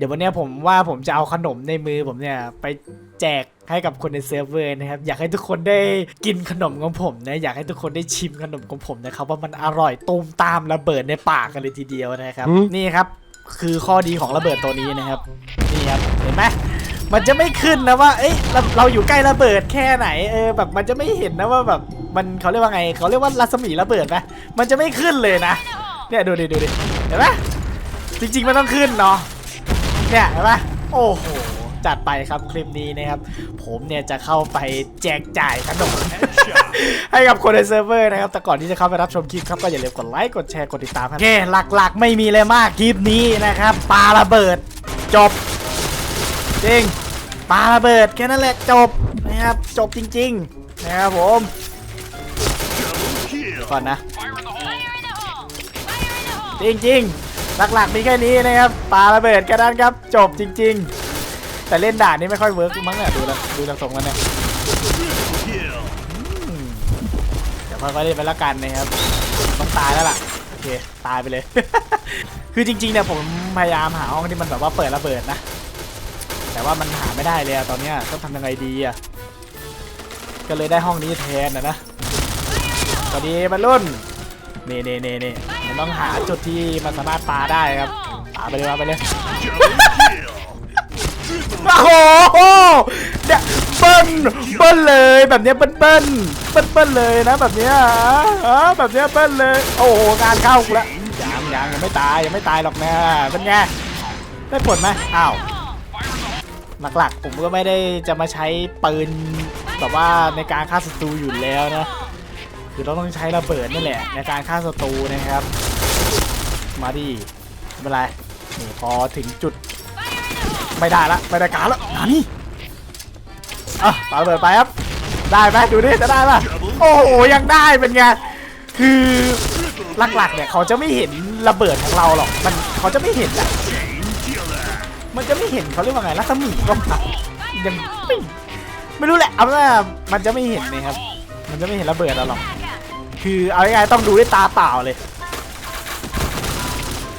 เดี๋ยววันเนี้ยผมว่าผมจะเอาขนมในมือผมเนี่ยไปแจกให้กับคนในเซิร์ฟเวอร์นะครับ อยากให้ทุกคนได้กินขนมของผมนะอยากให้ทุกคนได้ชิมขนมของผมนะครับว่ามันอร่อยตูมตามระเบิดในปากกันเลยทีเดียวนะครับ นี่ครับคือข้อดีของระเบิดตัวนี้นะครับนี่ครับเห็นไหมมันจะไม่ขึ้นนะว่า เอ้ยเราเราอยู่ใกล้ระเบิดแค่ไหนเออแบบมันจะไม่เห็นนะว่าแบบมันเขาเรียกว่าไงเขาเรียกว่ารัศมีระเบิดไหมมันจะไม่ขึ้นเลยนะเนี่ยดูดิดูดิเห็นไหมจริงๆมันต้องขึ้นเนาะ เนี่ยเห็นไหมโอ้โห จัดไปครับคลิปนี้นะครับ ผมเนี่ยจะเข้าไปแจกจ่ายขนม ให้กับคนในเซิร์ฟเวอร์นะครับ แต่ก่อนที่จะเข้าไปรับชมคลิปครับ ก็อย่าลืมกดไลค์กดแชร์กดติดตามครับโอเคหลักๆ ไม่มีเลยมากคลิปนี้นะครับปาระเบิดจบจริงปาระเบิดแค่นั้นแหละจบนะครับจบจริงๆนะครับผมก่อนนะจริงๆ หลักๆมีแค่นี้นะครับปาระเบิดแค่นั้นครับ จบจริง ๆ แต่เล่นด่านนี้ไม่ค่อยเวิร์กมั้งเนี่ยดูแล้วดูจากทรงแล้วเนี่ยเดี๋ยวค่อยๆเล่นไปละกันนะครับต้องตายแล้วล่ะโอเคตายไปเลย คือจริงๆเนี่ยผมพยายามหาห้องที่มันแบบว่าเปิดระเบิดนะ แต่ว่ามันหาไม่ได้เลยอะตอนเนี้ยต้องทำยังไงดีอะก็เลยได้ห้องนี้แทนนะนะสวัสดีบรรลุนเนี่นี่นี่นี่ มันต้องหาจุดที่มันสามารถปาได้ครับปาไปเลยปาไปเลย โอ้โหเนี่ยเบิ้ลเบิ้ลเลยแบบเนี้ยเบิ้ลเบิ้ลเบิ้ลเบิ้ลเลยนะแบบเนี้ยอะแบบเนี้ยเบิ้ลเลย โอ้โหงานเข้ากูละยังยังยังไม่ตายยังไม่ตายหรอกนะเป็นไงได้ผลไหมอ้าวหลักๆผมก็ไม่ได้จะมาใช้ปืนแบบว่าในการฆ่าศัตรูอยู่แล้วนะคือเราต้องใช้ระเบิดนี่แหละในการฆ่าศัตรูนะครับ มาดิไม่เป็นไรนี่พอถึงจุด ไม่ได้ละไม่ได้การละนานี่อะปาระเบิดไปครับ ได้ไหมดูดิจะได้ป่ะโอ้โหยังได้เป็นไงคือหลักๆเนี่ยเขาจะไม่เห็นระเบิดของเราหรอกมันเขาจะไม่เห็นอะมันจะไม่เห็นเขาเรียกว่าไงรัศมีก็มายังไม่ไม่รู้แหละเอาว่ามันจะไม่เห็นนะครับ มันจะไม่เห็นระเบิดเราหรอกคือเอาง่ายๆต้องดูด้วยตาเปล่าเลย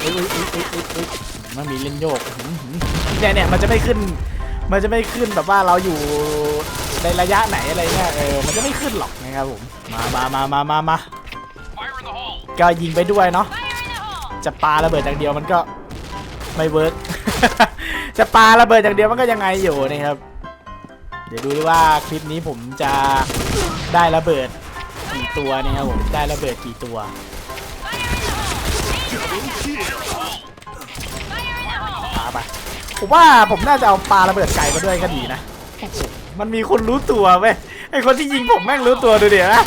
อ้ยเอ้ยเอ้ยเอ้ยเอ้ยเอ้ยมันมีเล่นโยกอื้อหือเนี่ยเนี่ยมันจะไม่ขึ้น มันจะไม่ขึ้นแบบว่าเราอยู่ในระยะไหนอะไรเงี้ยเออมันจะไม่ขึ้นหรอกนะครับผมมามามามามามาก็ยิงไปด้วยเนาะ จะปาระเบิดอย่างเดียวมันก็ไม่เวิร์ก จะปาระเบิดอย่างเดียวมันก็ยังไงอยู่นะครับ เดี๋ยวดูดิว่าคลิปนี้ผมจะได้ระเบิดกี่ตัวนะครับผม ได้ระเบิดกี่ตัว ปาไปผมว่าผมน่าจะเอาปลาระเบิดไก่มาด้วยก็ดีนะ มันมีคนรู้ตัวเว้ยไอคนที่ยิงผมแม่งรู้ตัวดูเดี๋ยวนะ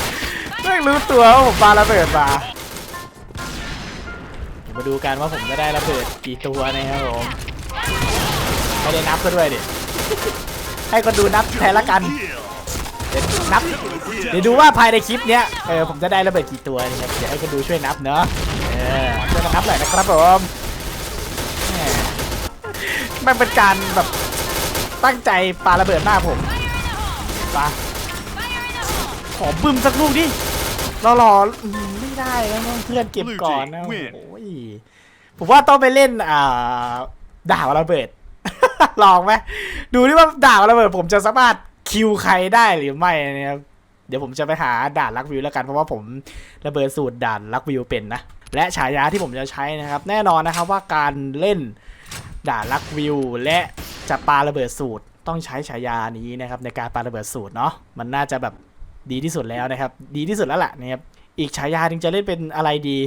แม่งรู้ตัวว่าผมปลาระเบิดมาเดี๋ยวมาดูกันว่าผมจะได้ระเบิดกี่ตัวนะครับผมไม่ได้นับก็ด้วยดิให้คนดูนับแทนละกันเดี๋ยวนับ เดี๋ยวดูว่าภายในคลิปเนี้ยเออผมจะได้ระเบิดกี่ตัวนะครับเดี๋ยวให้คนดูช่วยนับเนาะ อช่วยกันนับหน่อยนะครับผมแหมมันเป็นการแบบตั้งใจปาระเบิดหน้าผมปาขอบึ้มสักลูกดิรอรออืมไม่ได้แล้วต้องเพื่อนเก็บก่อนนะโอ้ยผมว่าต้องไปเล่นอ่าด่าวระเบิด ลองไหมดูดิว่าด่าวระเบิด ผมจะสามารถคิวใครได้หรือไม่นะครับเดี๋ยวผมจะไปหาด่านลักวิวแล้วกันเพราะว่าผมระเบิดสูตรด่านลักวิวเป็นนะ และฉายาที่ผมจะใช้นะครับ แน่นอนนะครับว่าการเล่นด่าลักวิว และจะปาระเบิดสูตร ต้องใช้ฉายานี้นะครับในการปาระเบิดสูตรเนาะมันน่าจะแบบดีที่สุดแล้วนะครับ ดีที่สุดแล้วล่ะนะครับอีกฉายาถึงจะเล่นเป็นอะไรดี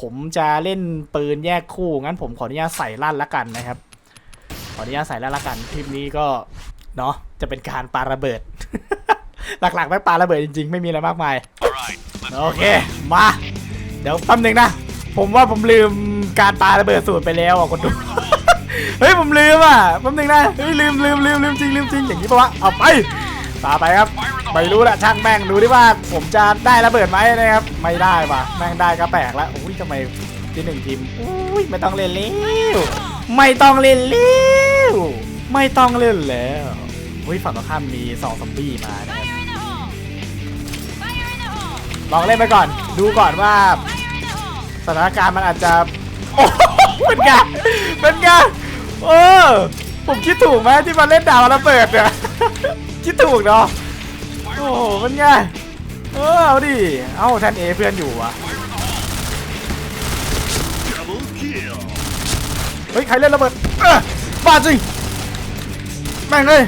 ผมจะเล่นปืนแยกคู่งั้นผมขออนุญาตใส่ลั่นละกันนะครับ ขออนุญาตใส่ลั่นละกันคลิปนี้ก็เนาะจะเป็นการปาระเบิด หลักๆไม่ปาระเบิดจริงๆ ไม่มีอะไรมากมายโอเคมา เดี๋ยวแป๊บหนึงนะ ผมว่าผมลืมการปาระเบิดสูตรไปแล้วอะคนดู เฮ้ยผมลืมอะแป๊บหนึงนะ เฮ้ยลืมลืมลืมลืมจริงลืมจริงอย่างนี้ปะวะ เอาไปปาไปครับ ไม่รู้ละช่างแม่งดูดิว่า ผมจะได้ระเบิดไหมนะครับ ไม่ได้ว่ะแม่งได้ก็แปลกละอุ้ยทำไมที่หนึ่งทีมอุ้ยไม่ต้องเล่นแล้วไม่ต้องเล่นแล้วไม่ต้องเล่นแล้วอุ้ยฝั่งตรงข้ามมีสองซอมบี้มานะ ลองเล่นไปก่อน ดูก่อนว่าสถานการณ์มันอาจจะโอ้โหเป็นไงเป็นไงเออผมคิดถูกไหมที่มาเล่นดาวระเบิดเนี่ยคิดถูกเนาะโอ้โหมันไงเออเอาดิเอ้าแทนเอเพื่อนอยู่วะเฮ้ยใครเล่นระเบิดบ้าจริงแม่งเลย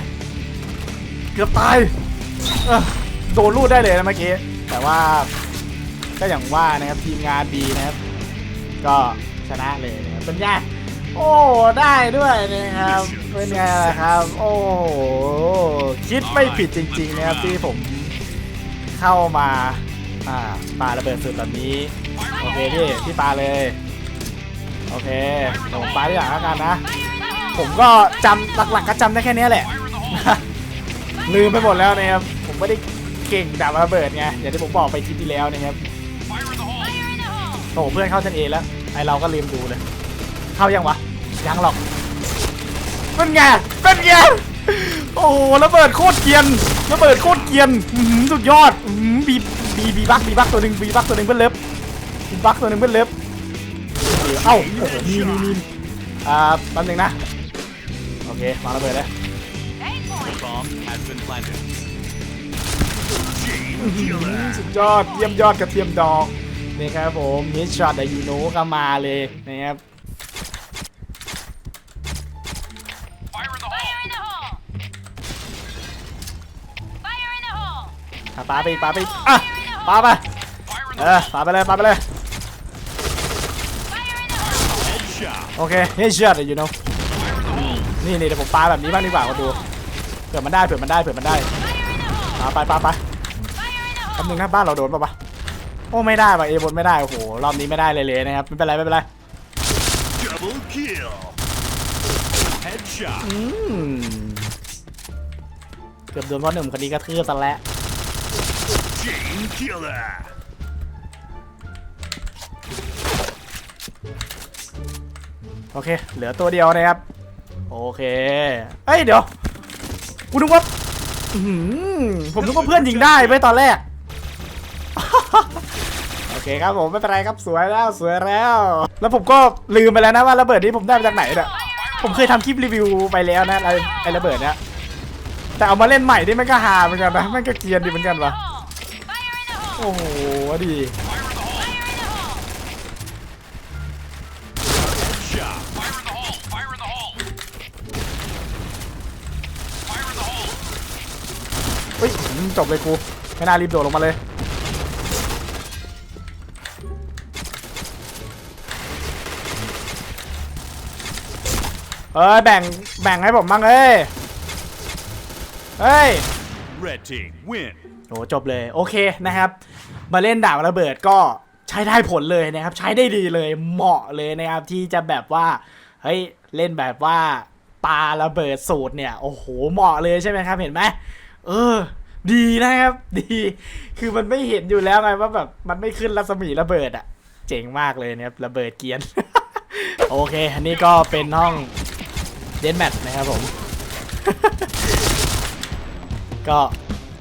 เกือบตายโดนลูดได้เลยนะเมื่อกี้ แต่ว่าก็อย่างว่านะครับทีมงานดีนะครับ ก็ชนะเลยนะครับเป็นไงโอ้ได้ด้วยนะครับเป็นไงล่ะครับ โอ้คิดไม่ผิดจริง ๆ นะครับที่ผมเข้ามาอ่าปาระเบิดสุดแบบนี้โอเคพี่พี่ปาเลยโอเคผมปาที่หลังแล้วกันนะ ผมก็จำหลักๆก็จำได้แค่นี้แหละลืมไปหมดแล้วนะครับผมไม่ได้ เก่งดาบระเบิดไงอย่างที่ผมบอกไปคลิปที่แล้วนะครับโอ้โหเพื่อนเข้าเซนเอแล้วไอเราก็ลืมดูเลย เข้ายังวะยังหรอกเป็นไงเป็นไงโอ้โหระเบิดโคตรเกรียนระเบิดโคตรเกรียนอื้อหือสุดยอดอื้อหือบีบีบีบักบีบักตัวหนึ่งบีบักตัวหนึ่งเพื่อนเล็บบีบักตัวหนึ่งเพื่อนเล็บเอ้าโอ้โหมีมีมีอ่าแป๊บนึงนะโอเควางระเบิดเลย สุดยอดเยี่ยมยอดกระเทียมดองนี่ครับผมฮิตช็อตแต่ยูโนก็มาเลยนะครับปาไปปาไปอะปาไปเออปาไปเลยปาไปเลยโอเคฮิตช็อตแต่ยูโนนี่นี่เดี๋ยวผมปาแบบนี้บ้างดีกว่ามาดูเผื่อมันได้เผื่อมันได้เผื่อมันได้ ปาไปปาไปแป๊บนึงนะบ้านเราโดนปะปะโอ้ไม่ได้ป่ะเอบนไม่ได้โอ้โหรอบนี้ไม่ได้เลยเลยนะครับไม่เป็นไรไม่เป็นไร Double kill. Headshot. อืมเกือบโดนพ่อหนุ่มคนนี้กระทืบซะแล้ว Chain killer. โอเค เหลือตัวเดียวนะครับ โอเค เอ้ย เดี๋ยวกูนึกว่า อื้อหือผมนึกว่าเพื่อนยิงได้ไปตอนแรก โอเคครับผมไม่เป็นไรครับสวยแล้วสวยแล้ว แล้วผมก็ลืมไปแล้วนะว่าระเบิดนี้ผมได้มาจากไหนเนี่ยผมเคยทำคลิปรีวิวไปแล้วนะไอ้ไอ้ระเบิดเนี้ยแต่เอามาเล่นใหม่นี่มันก็ฮาเหมือนกันนะมันก็เกรียนดีเหมือนกันวะ Fire in the hole! โอ้โหดี จบเลยกู ไม่น่ารีบโดดลงมาเลย เอ้ยแบ่งแบ่งให้ผมบ้างเอ้ย เฮ้ย Red team win. โอ้จบเลยโอเคนะครับ มาเล่นดาบระเบิดก็ใช้ได้ผลเลยนะครับ ใช้ได้ดีเลยเหมาะเลยนะครับ ที่จะแบบว่าเฮ้ยเล่นแบบว่าปาระเบิดสูตรเนี่ย โอ้โหเหมาะเลยใช่ไหมครับ เห็นไหมเออ ดีนะครับ ดี คือมันไม่เห็นอยู่แล้วไงว่าแบบมันไม่ขึ้นรัศมีระเบิดอะเจ๋งมากเลยนะครับระเบิดเกียน โอเค อันนี้ก็เป็นห้องเดนแมทนะครับผม ก็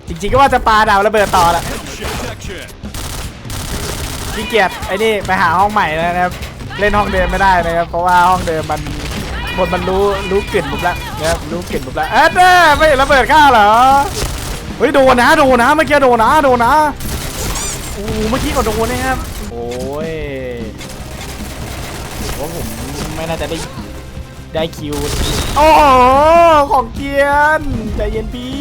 จริงๆก็ว่าจะปาดาวระเบิดต่อแหละขี้เกียจไอ้นี่ไปหาห้องใหม่นะครับ เล่นห้องเดิมไม่ได้นะครับ เพราะว่าห้องเดิมมันคนมันรู้รู้กลิ่นผมแล้วนะครับรู้กลิ่นผมแล้วเอ๊ะไม่ระเบิดข้าเหรอ ฮ้ยโดนนะโดนนะเมื่อกี้โดนนะโดนนะโอ้โหเมื่อกี้ก็โดนนะครับโอ้ยผมว่าผมไม่น่าจะได้ได้คิวโอ้โหของเกียนใจเย็นพี่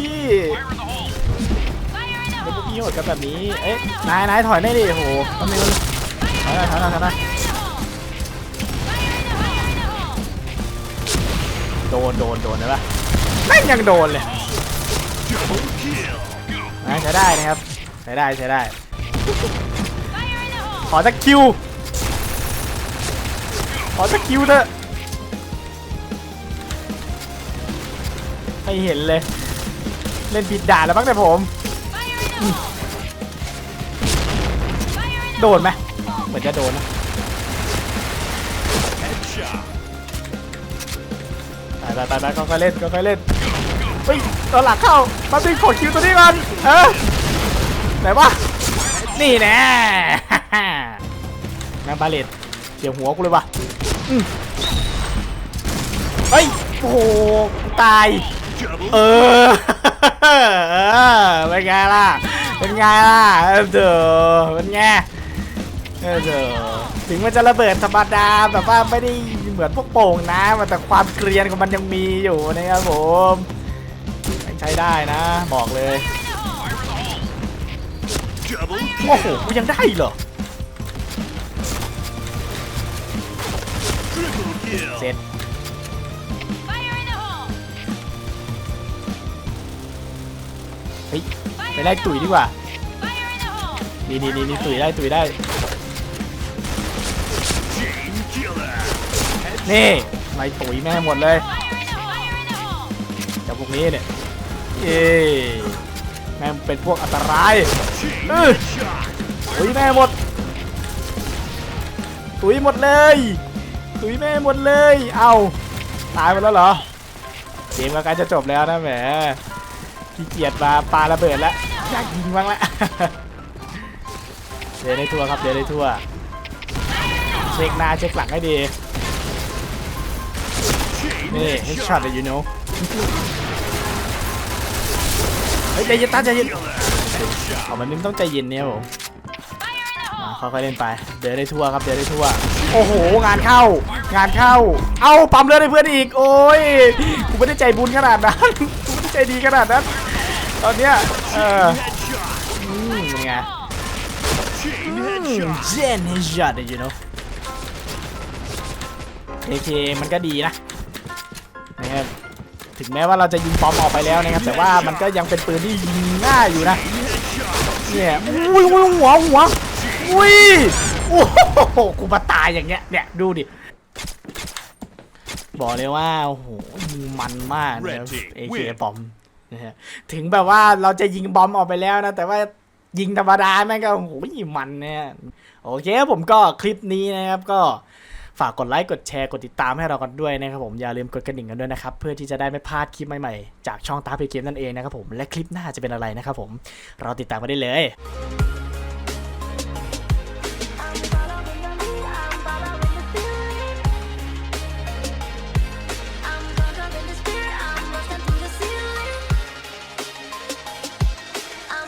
Fire in the เดี๋ยวพวก hole! พี่โหดกันแบบนี้เอ๊ะนายนายถอยได้ดิโหทำไมมันถอยหน่อยถอยหน่อยถอยหน่อยโดนโดนโดนเลยปะแม่งยังโดนเลย Double kill. นะใช้ได้นะครับใช้ได้ใช้ได้ Fire in the hole! ขอสักคิว ขอสักคิวเถอะไม่เห็นเลย เล่นผิดด่านแล้วบ้างแต่ผม Fire in the hole! Fire in the โดนไหมเหมือนจะโดนนะ Headshot. ไปไปไปไปค่อยๆเล่นค่อยๆเล่นเฮ้ยตัวหลักเข้ามาดึงขอคิวตัวนี้ก่อนเออไหนวะนี่แน่ แมงบาเลตเสียหัวกูเลยวะเฮ้ยโอ้โหตาย เออเป็นไงล่ะ เป็นไงล่ะเออเด้อเป็นไงเออเด้อถึงมันจะระเบิดธรรมดาแบบว่าไม่ได้เหมือนพวกโป่งนะแต่ความเกรียนของมันยังมีอยู่นะครับผม ใช้ได้นะ บอกเลยโอ้โหกูยังได้เหรอเสร็จเฮ้ยไปไล่ตุ๋ยดีกว่านี่นี่นี่ตุ๋ยได้ตุ๋ยได้นี่ไม่ตุ๋ยแม่หมดเลยจากพวกนี้เนี่ย เอ้แม่งเป็นพวกอันตราย Chain Ugh. shot. ตุ๋ยแม่หมดตุ๋ยหมดเลยตุ๋ยแม่หมดเลย เอาตายไปแล้วเหรอ เกมก็ใกล้จะจบแล้วนะแหมขี้เกียจมาปาระเบิดแล้วยากยิงบ้างละเดินได้ทั่วครับเดินได้ทั่ว เช็คหน้าเช็คหลังให้ดี นี่ headshot. headshot เลย you know เฮ้ยใจเย็นตาใจเย็น Killer. เอามันไม่ต้องใจเย็นเนี่ยผม Fire in the อ่า hole! ค่อยๆเล่นไป เดินได้ทั่วครับ เดินได้ทั่ว โอ้โห งานเข้า งานเข้า เอาปั๊มเลือดให้เพื่อนอีก โอ้ย กูไม่ได้ใจบุญขนาดนั้น กูไม่ได้ใจดีขนาดนั้น ตอนเนี้ย เออ Headshot. อืมเป็นไง Chain อืม headshot. เจนเฮดช็อตเลย you know เอเคมันก็ดีนะนะครับ ถึงแม้ว่าเราจะยิงปอมออกไปแล้วนะครับแต่ว่ามันก็ยังเป็นปืนที่ยิงง่ายอยู่นะ Headshot. เนี่ยอุ้ยอุ้ยหัวหัวอุ้ยโอ้โหกูมาตายอย่างเงี้ยเนี่ยดูดิบอกเลยว่าโอ้โหยิงมันมากนะ Red team เอเค win บอมนะฮะถึงแบบว่าเราจะยิงบอมออกไปแล้วนะ แต่ว่ายิงธรรมดาแม่งก็โอ้โหยิงมันเนี่ยโอเคครับผมก็คลิปนี้นะครับก็ ฝากกดไลค์กดแชร์กดติดตามให้เรากันด้วยนะครับผมอย่าลืมกดกระดิ่งกันด้วยนะครับเพื่อที่จะได้ไม่พลาดคลิปใหม่ๆ จากช่องตาเพเกมนั่นเองนะครับผมและคลิปหน้าจะเป็นอะไรนะครับผมเราติดตามกันได้เลย